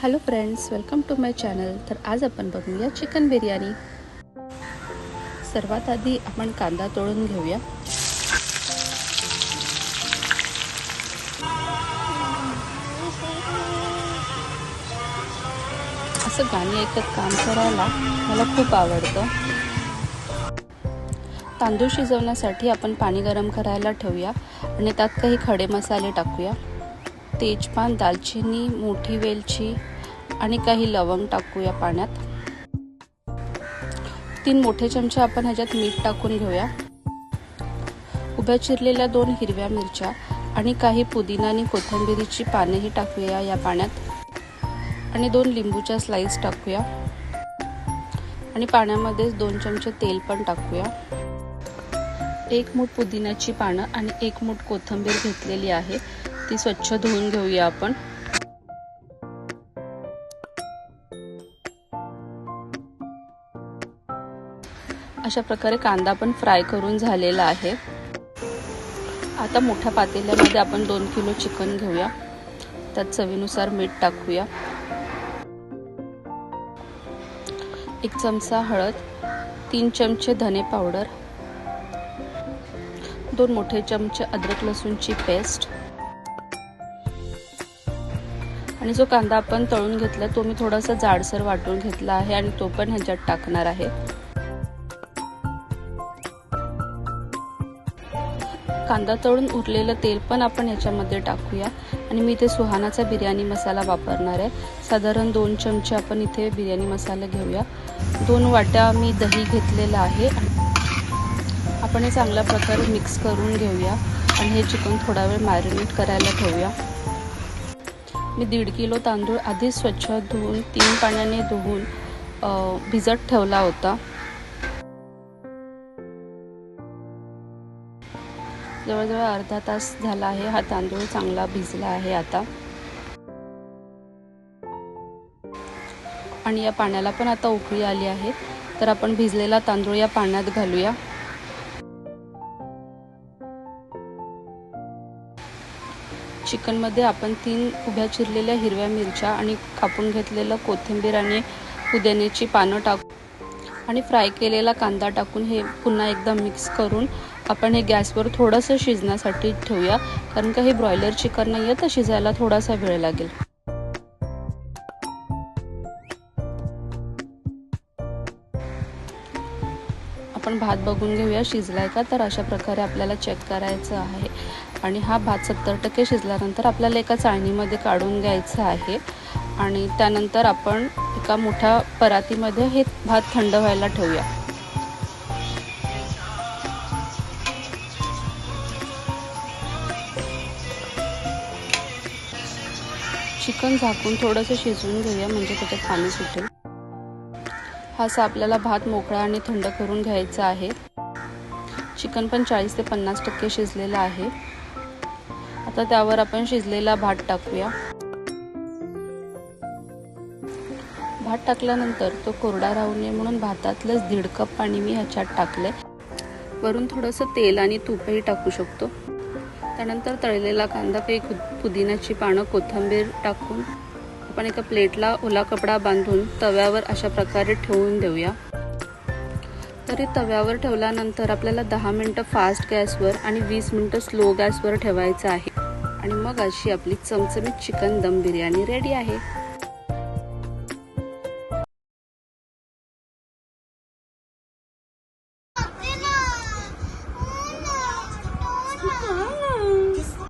Hello friends welcome to my channel तर आज आपण बघूया चिकन बिर्याणी सर्वात आधी आपण कांदा तळून घेऊया. असं गाणी ऐकत काम करायला मला खूप आवडतं. तांदूळ शिजवण्यासाठी आपण पाणी गरम करायला ठेवूया आणि त्यात काही खडे मसाले टाकूया. तेजपान दालचिनी मोठी वेलची आणि काही लवंग टाकूया पाण्यात. तीन मोठे चमचे आपण ह्याच्यात मीठ टाकून घेऊया. उभ्या चिरलेल्या दोन हिरव्या मिरच्या आणि काही पुदिना आणि कोथिंबिरीची पानेही टाकूया या पाण्यात. आणि दोन लिंबूच्या स्लाईस टाकूया. आणि पाण्यामध्येच दोन चमचे तेल पण टाकूया. एक मूठ पुदिन्याची पानं आणि एक मूठ कोथिंबीर घेतलेली आहे. ती स्वच्छ धुवून घेऊया आपण. अशा प्रकारे कांदा पण फ्राय करून झालेला आहे. आता मोठ्या पातेल्यामध्ये आपण दोन किलो चिकन घेऊया. त्यात चवीनुसार मीठ टाकूया. एक चमचा हळद तीन चमचे धने पावडर दोन मोठे चमचे अद्रक लसूणची पेस्ट आणि जो कांदा आपण तळून घेतला तो मी थोडासा जाडसर वाटून घेतला आहे आणि तो पण ह्याच्यात टाकणार आहे. कांदा तळून उरलेलं तेल पण आपण ह्याच्यामध्ये टाकूया. आणि मी इथे सुहानाचा बिर्याणी मसाला वापरणार आहे. साधारण दोन चमचे आपण इथे बिर्याणी मसाला घेऊया. दोन वाट्या मी दही घेतलेलं आहे. आपण हे चांगल्या प्रकारे मिक्स करून घेऊया. आणि हे चिकन थोडा वेळ मॅरिनेट करायला ठेवूया. मी दीड किलो तांदूळ आधी स्वच्छ धुवून तीन पाण्याने धुवून भिजत ठेवला होता. जवळजवळ अर्धा तास झाला आहे हा तांदूळ चांगला भिजला आहे आता. आणि या पाण्याला पण आता उकळी आली आहे. तर आपण भिजलेला तांदूळ या पाण्यात घालूया. चिकनमध्ये आपण तीन उभ्या चिरलेल्या हिरव्या मिरच्या आणि कापून घेतलेलं कोथिंबीर आणि पुदिन्याची पानं टाकू आणि फ्राय केलेला कांदा टाकून हे पुन्हा एकदा मिक्स करून आपण हे गॅसवर थोडंसं शिजण्यासाठी ठेवूया. कारण का हे ब्रॉयलर चिकन नाही आहे तर शिजायला थोडासा वेळ लागेल. आपण भात बघून घेऊया शिजलाय का? तर अशा प्रकारे आपल्याला चेक करायचं आहे. आणि हा भात सत्तर टक्के शिजल्यानंतर आपल्याला एका चाळणीमध्ये काढून घ्यायचं आहे. आणि त्यानंतर आपण एका मोठ्या परातीमध्ये हे भात थंड व्हायला ठेवूया. चिकन झाकून थोडंसं शिजवून घेऊया म्हणजे त्याच्यात पाणी सुटेल. हा असा आपल्याला भात मोकळा आणि थंड करून घ्यायचा आहे. चिकन पण चाळीस ते पन्नास टक्के शिजलेलं आहे. आता त्यावर आपण शिजलेला भात टाकूया. भात टाकल्यानंतर तो कोरडा राहू नये म्हणून भातातलंच दीड कप पाणी मी ह्याच्यात टाकले वरून थोडंसं तेल आणि तूपही टाकू शकतो. त्यानंतर तळलेला कांदा काही पुदिन्याची पानं कोथिंबीर टाकून आपण एका प्लेटला ओला कपडा बांधून तव्यावर अशा प्रकारे ठेवून देऊया. तरी तव्यावर ठेवल्यानंतर आपल्याला दहा मिनटं फास्ट गॅसवर आणि वीस मिनटं स्लो गॅसवर ठेवायचं आहे. आणि मग अशी आपली चमचमीत चिकन दम बिर्याणी रेडी आहे.